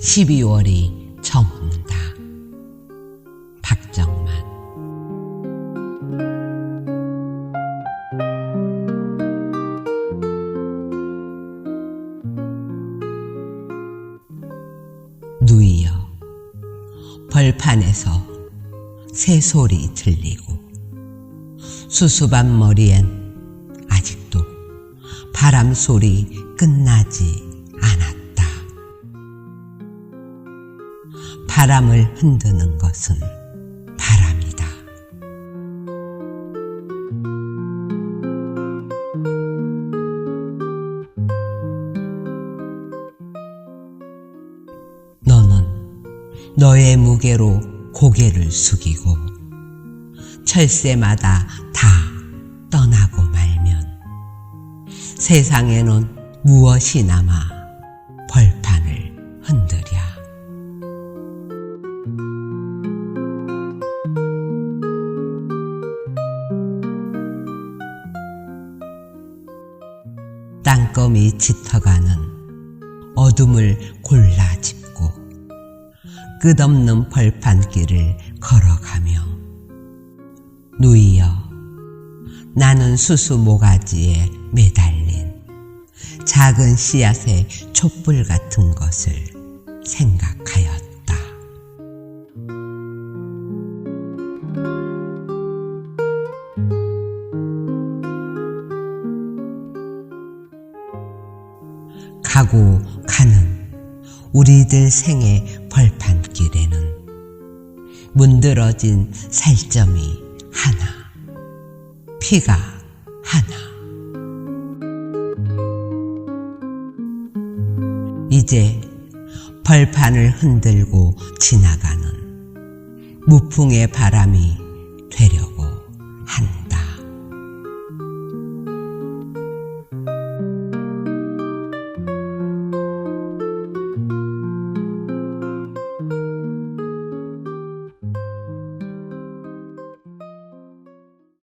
12월이 저문다. 박정만 누이여 벌판에서 새소리 들리고 수수한 머리엔 아직도 바람 소리 끝나지 바람을 흔드는 것은 바람이다. 너는 너의 무게로 고개를 숙이고 철새마다 다 떠나고 말면 세상에는 무엇이 남아 벌판을 흔들랴. 땅거미 짙어가는 어둠을 골라 짚고 끝없는 벌판길을 걸어가며 누이여 나는 수수 모가지에 매달린 작은 씨앗의 촛불 같은 것을 생각하였 다. 가고 가는 우리들 생의 벌판길에는 문드러진 살점이 하나, 피가 하나. 이제 벌판을 흔들고 지나가는 무풍의 바람이 되려